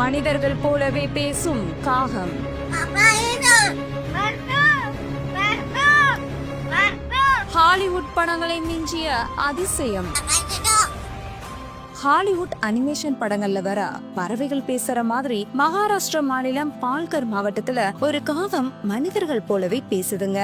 மனிதர்கள் போலவே பேசும் காகம். ஹாலிவுட் படங்களை மிஞ்சிய அதிசயம். ஹாலிவுட் அனிமேஷன் படங்கள்ல வர பறவைகள் பேசுற மாதிரி மகாராஷ்டிரா மாநிலம் பால்கர் மாவட்டத்துல ஒரு காகம் மனிதர்கள் போலவே பேசுதுங்க.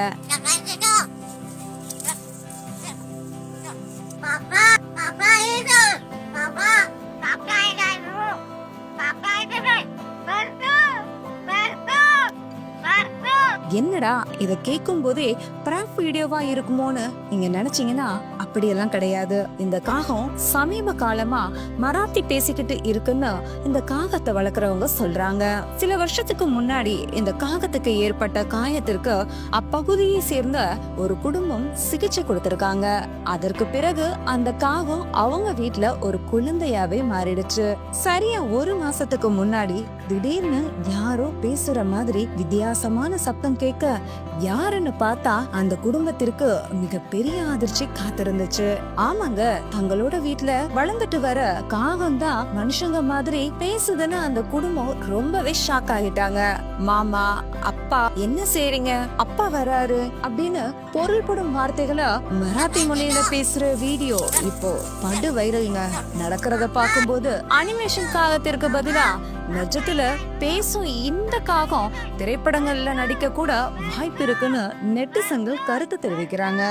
என்னடா இதை கேட்கும் போதே ப்ராப் வீடியோவா இருக்குமோன்னு நீங்க நினைச்சீங்கன்னா அப்படியெல்லாம் கிடையாது. இந்த காகம் சமீப காலமா மராத்தி பேசிக்கிட்டு இருக்குன்னு இந்த காகத்தை வளர்க்குறவங்க சொல்றாங்க. சில வருஷத்துக்கு முன்னாடி இந்த காகத்துக்கு ஏற்பட்ட காயத்திற்கு அப்பகுதியை சேர்ந்த ஒரு குடும்பம் சிகிச்சை கொடுத்திருக்காங்க. அதற்கு பிறகு அந்த காகம் அவங்க வீட்டுல ஒரு குழந்தையாவே மாறிடுச்சு. சரியா ஒரு மாசத்துக்கு முன்னாடி திடீர்னு யாரோ பேசுற மாதிரி வித்தியாசமான சப்தம் கேட்க யாருன்னு பார்த்தா அந்த குடும்பத்திற்கு மிகப்பெரிய அதிர்ச்சி காத்திருந்தது. இருந்துச்சு ஆமாங்க தங்களோட வீட்டுல வளர்ந்துட்டு வர காகம் தான் மனுஷங்க மாதிரி பேசுதுன்னு அந்த குடும்பம் ரொம்பவே ஷாக் ஆகிட்டாங்க. மாமா அப்பா என்ன செய்றீங்க? அப்பா வராரு அப்படின்னு பொருள்படும் வார்த்தைகளை மராத்தி மொழியில பேசுற வீடியோ இப்போ படு வைரல்ங்க. நடக்கிறத பார்க்கும்போது அனிமேஷன் காகத்திற்கு பதிலா நிஜத்துல பேசும் இந்த காகம் திரைப்படங்கள்ல நடிக்க கூட வாய்ப்பு இருக்குன்னு நெட்டிசன்கள் கருத்து தெரிவிக்கிறாங்க.